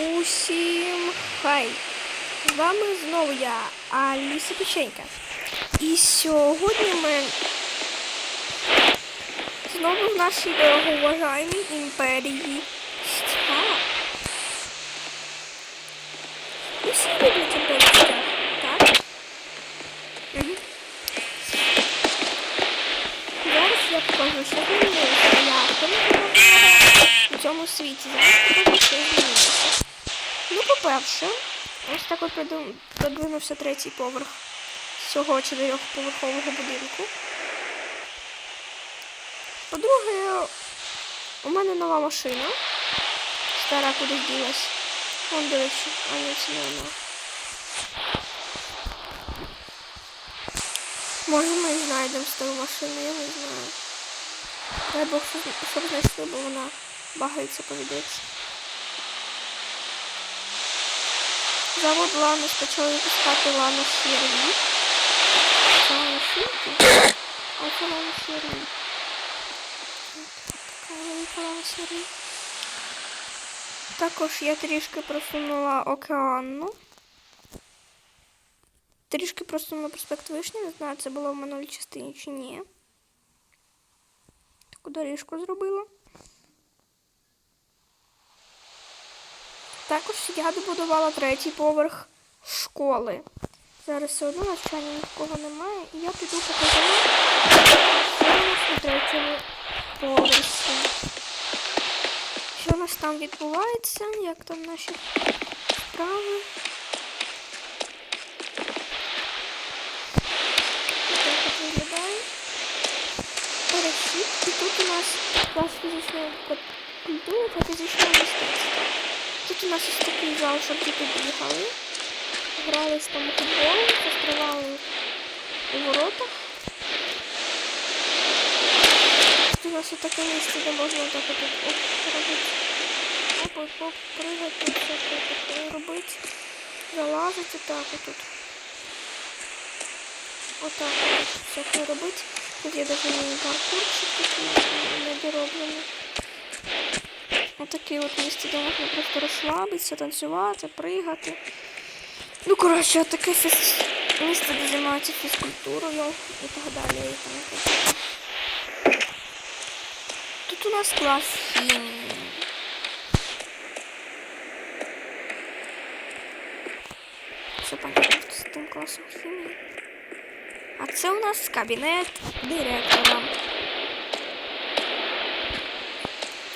Усім хай! З вами знову я, Аліса Печенька. І сьогодні ми знову в нашій дороговажаймій імперії Стяг. Усі люблять імперію Стяг, так? Угу. Зараз я покажу, що змінилося я у цьому світі. Зараз покажу, що змінилося. Ну, по-перше, ось так от продвинувся третій поверх цього чотирьохповерхового будинку. По-друге, у мене нова машина. Стара кудись ділась. Вон, речі, а ні, не вона. Може ми знайдемо стару машину, я не знаю. Щоб, щоб знайшли, бо вона багається повідеться. Завод Ланус почав випускати Ланус Сірві. Ланус Сірві? А це Ланус Сірві. Ланус Сірві. Також я трішки просунула океанну. Трішки просунула проспект Вишні, не знаю, це було в минулій частині чи ні. Таку доріжку зробила. Також я добудувала третій поверх школи. Зараз все одно навчання нікого немає, і я піду покажу, що у третьому поверсі. Що у нас там відбувається, як там наші справи. Перехід. І тут у нас клас фізичної культури та фізичного мистецтва. Тут у нас ось такий зал, щоб діти бігали. Грались там у футбол, пострівали у воротах. Тут у нас таке місце, де можна так от оп, робити. Оп, оп, оп, пригати, всяке таке робити. Залазити так отут. Отак от всяке робити. Тут є навіть паркурчик такий недороблений. Отаке от місце, де можна просто розслабитися, танцювати, пригати. Ну, коротше, таке фіз... місце, де займаються фізкультурою і так далі. Тут у нас клас хімії. Все понятно з тим класом хімії. А це у нас кабінет директора.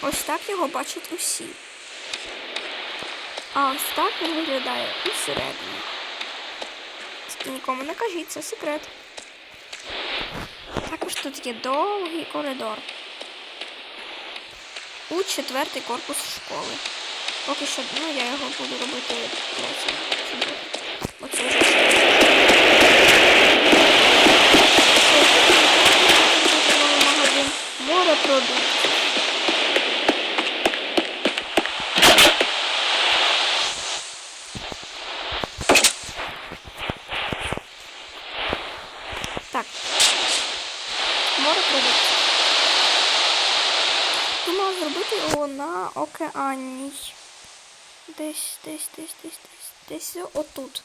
Ось так його бачать усі. А ось так він виглядає усередині. Нікому не кажіть, це секрет. Також тут є довгий коридор. У четвертий корпус школи. Поки що, ну, я його буду робити третім. Оце вже все. Новий магазин морепродуктів. Так. Морепродуктів. Думала зробити його на океанній. Десь, десь, десь, десь, десь, десь отут.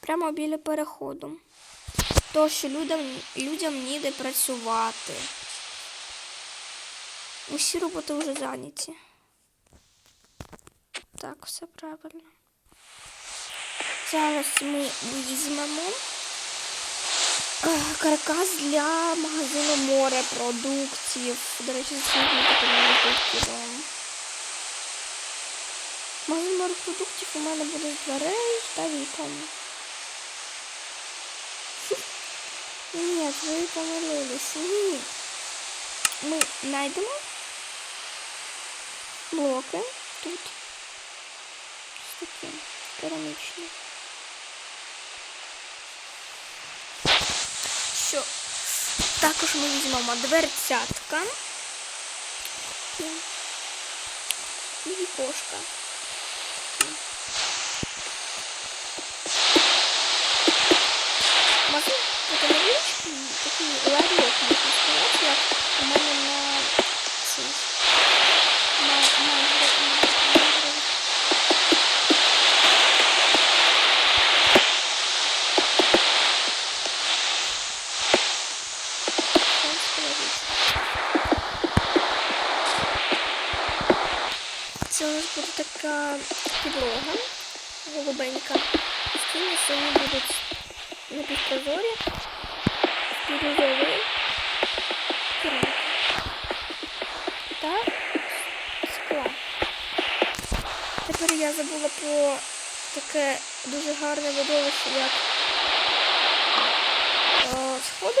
Прямо біля переходу. То, людям, людям ніде працювати. Усі роботи вже зайняті. Так, все правильно. Зараз ми візьмемо е, каркас для магазину морепродуктів. До речі, сьогодні підкидом. Магазин морепродуктів у мене буде дверей та вікон. Ні, ви помилились. Ні. Ми знайдемо блоки тут. Ось такі керамічні. Що? Також ми візьмемо дверцятка. І вікошка. такий ларьок можна сказати, у мене на цій Це у нас буде така підлога голубенька. І стіни сьогодні будуть на підпозорі. Та скла. Тепер я забула про таке дуже гарне видовище, як е, сходи.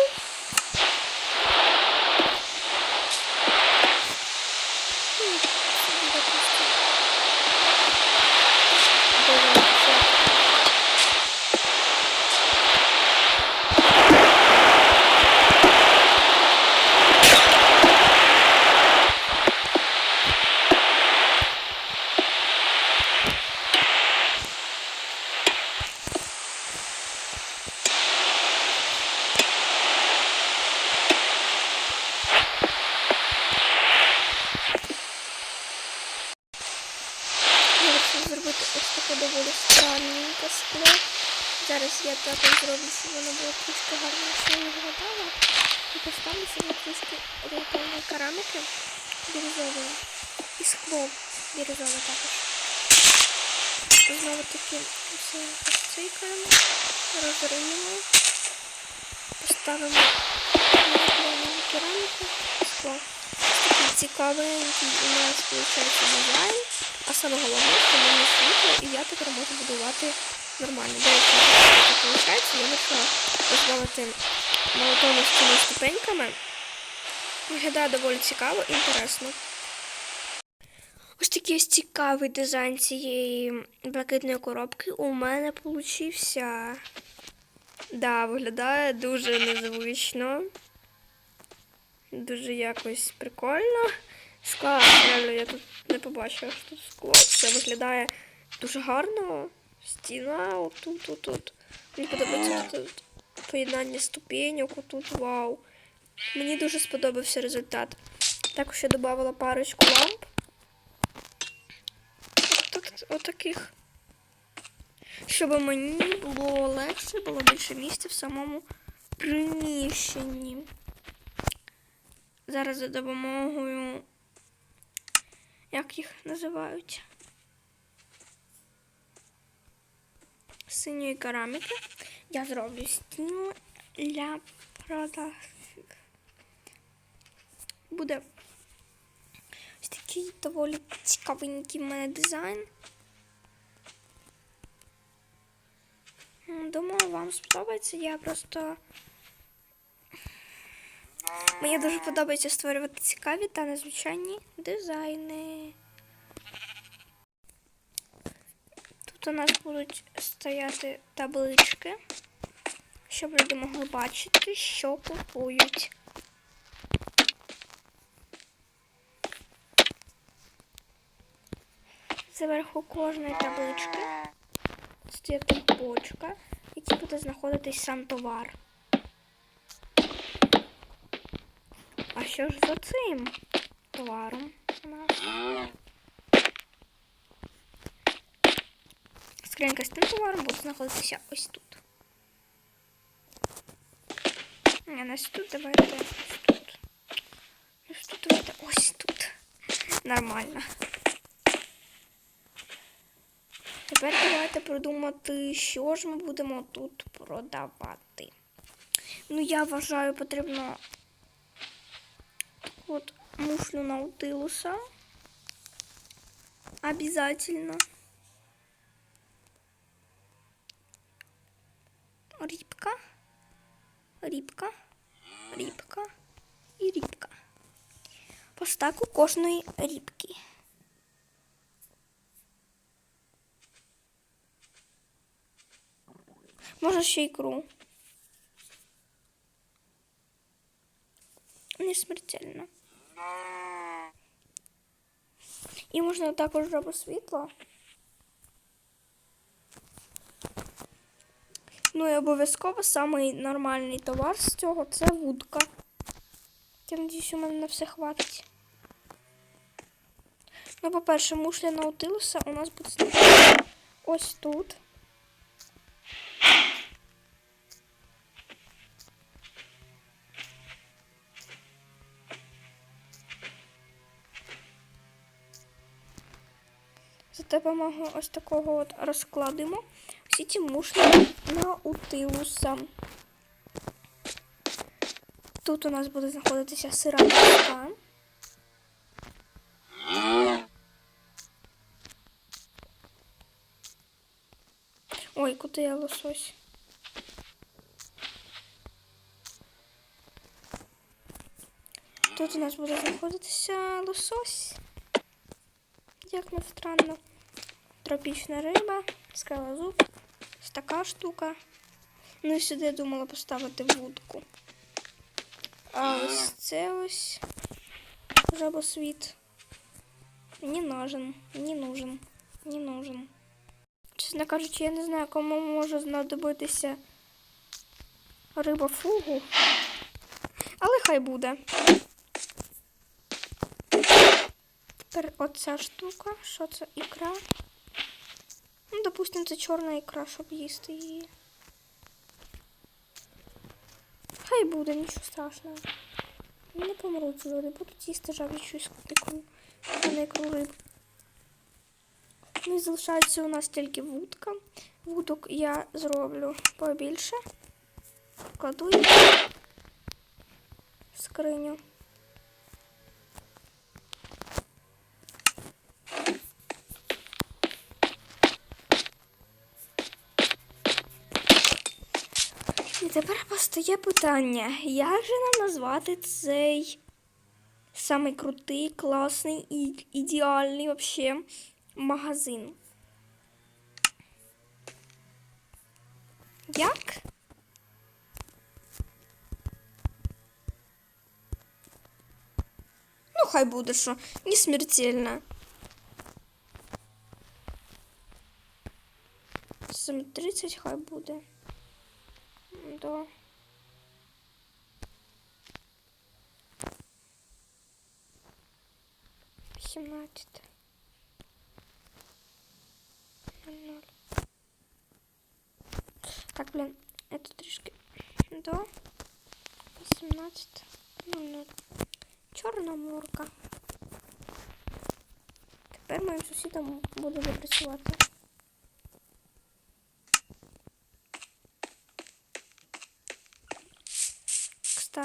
М, це буде просто дуже це. Я зробити ось таке доволі странненьке скло. Зараз я також зроблю, щоб воно було трішки гарніше виглядало. І поставлю сюди трішки орієнтовної кераміки бірюзової. І скло бірюзове також. Знову таки все розцикаємо, розриємо, поставимо кераміку скло. Такий цікавенький у нас виходить дизайн. А саме головне, що мені світло, і я тепер можу будувати нормально. Речі, так виходить, я вирішила дозволити молотону з цими ступеньками. Виглядає доволі цікаво і інтересно. Ось такий ось цікавий дизайн цієї блакитної коробки у мене получився. Да, виглядає дуже незвично. Дуже якось прикольно. Скла, реально, я тут не побачила, що тут скло. Це виглядає дуже гарно. Стіна отут, отут. Мені подобається тут поєднання ступеньок, отут вау. Мені дуже сподобався результат. Також я додавала парочку ламп. От, отаких. Щоб мені було легше, було більше місця в самому приміщенні. Зараз за допомогою. Як їх називають? Синьої кераміки. Я зроблю стіну для продаж. Буде ось такий доволі цікавенький в мене дизайн. Думаю, вам сподобається. Я просто. Мені дуже подобається створювати цікаві та незвичайні дизайни. Тут у нас будуть стояти таблички, щоб люди могли бачити, що купують. Зверху кожної таблички стоїть бочка, в буде знаходитись сам товар. Що ж за цим товаром у нас? Скринька з тим товаром буде знаходитися ось тут. Не, не ось тут, давайте ось тут. Ось тут давайте ось тут. Нормально. Тепер давайте продумати, що ж ми будемо тут продавати. Ну, я вважаю, потрібно от мушлю наутилуса. Обязательно. Рібка, рібка, рібка і рібка. По стаку кожної рібки. Можна ще ікру. Не смертельно. І можна також робити світло. Ну і обов'язково самий нормальний товар з цього це вудка. Я надіюсь, у мене на все хватить. Ну, по-перше, мушля наутилуса у нас буде ось тут. Допомогою ось такого от розкладемо всі ті мушлі на утилуса. Тут у нас буде знаходитися сира доска. Ой, куди я лосось? Тут у нас буде знаходитися лосось. Як не странно. Тропічна риба, скалозуб, ось така штука. Ну і сюди думала поставити вудку. А ось це ось жабосвіт. Не нужен, не нужен, не нужен. Чесно кажучи, я не знаю, кому може знадобитися риба фугу. Але хай буде. Тепер оця штука. Що це ікра? Ну, допустим, це чорна ікра, щоб їсти її. Хай буде, нічого страшного. Не помруть люди, будуть їсти жаб'ячу ікру, а не ікру риб. Ну і залишається у нас тільки вудка. Вудок я зроблю побільше. Кладу їх в скриню. Тепер постає питання, як же нам назвати цей самий крутий, класний і ідеальний вообще магазин? Як? Ну, хай буде, що не смертельно. Саме 30 хай буде. Да. Сімнадцяте. Ноль. Так, блин, это трішки до 18. Ну, ну. Чорна мурка. Тепер моїм сусідам буде працювати.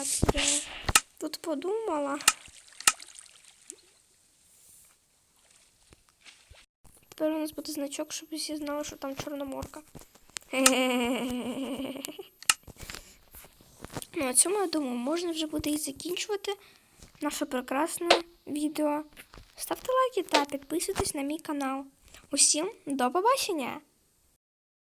Кстати, я тут подумала. Тепер у нас буде значок, щоб всі знали, що там чорноморка. Ну, а цьому, я думаю, можна вже буде і закінчувати наше прекрасне відео. Ставте лайки та підписуйтесь на мій канал. Усім до побачення!